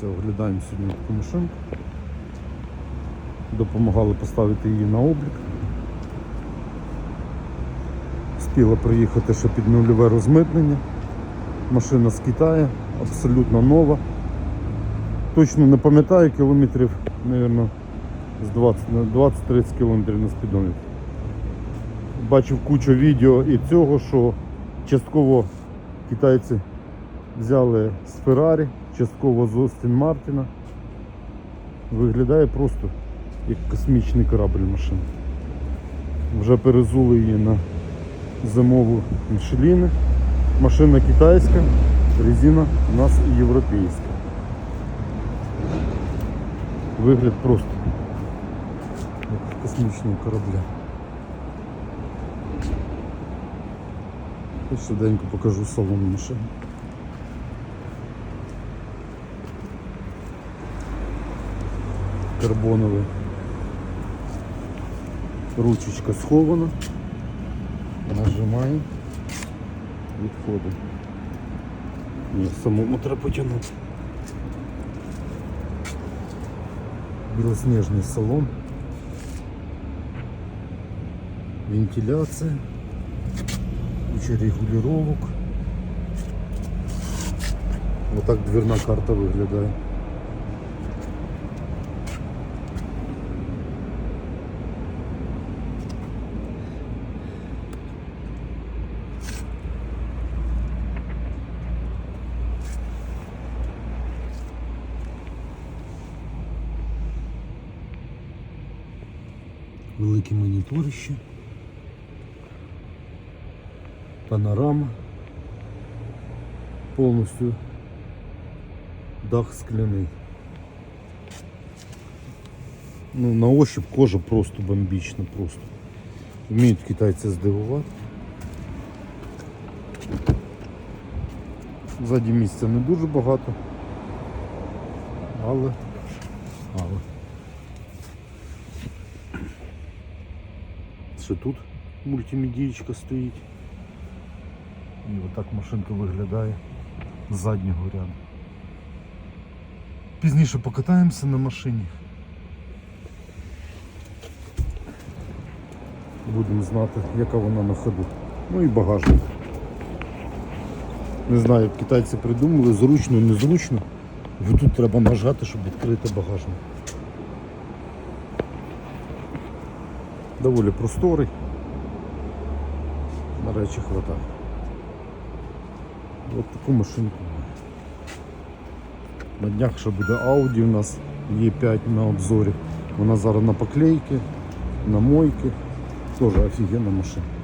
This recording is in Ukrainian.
Дивіться, оглядаємо сьогодні таку машинку. Допомагали поставити її на облік. Спіла приїхати ще під нульове розмитнення. Машина з Китаю, абсолютно нова. Точно не пам'ятаю кілометрів, мабуть, з 20 на 20-30 кілометрів на спідометр. Бачив кучу відео і цього, що частково китайці взяли з Феррарі, частково з Остін Мартіна. Виглядає просто як космічний корабль машина. Вже перезули її на зимову Мішеліни. Машина китайська, резина у нас європейська. Вигляд просто як космічного корабля. Хоч швиденько покажу салон машини. Карбоновий. Ручечка схована. Нажимаємо. Відходимо. Ні, самому треба потягнути. Білосніжний салон. Вентиляція. Куча регулировок. Вот так дверна карта виглядає. Велике моніторище. Панорама. Повністю дах скляний. Ну, на ощупь кожа просто бомбічна, просто. Вміють китайці здивувати. Ззаді місця не дуже багато. Але, але. Ще тут мультимедієчка стоїть. І отак машинка виглядає з заднього ряду. Пізніше покатаємося на машині. Будемо знати, яка вона на ходу. Ну і багажник. Не знаю, китайці придумали, зручно, незручно. Тут треба нажати, щоб відкрити багажник. Доволі просторий. На речі хватає. Ось таку машинку. На днях ще буде Audi у нас Е5 на обзорі. Вона зараз на поклейки, на мойки. Теж офігенна машина.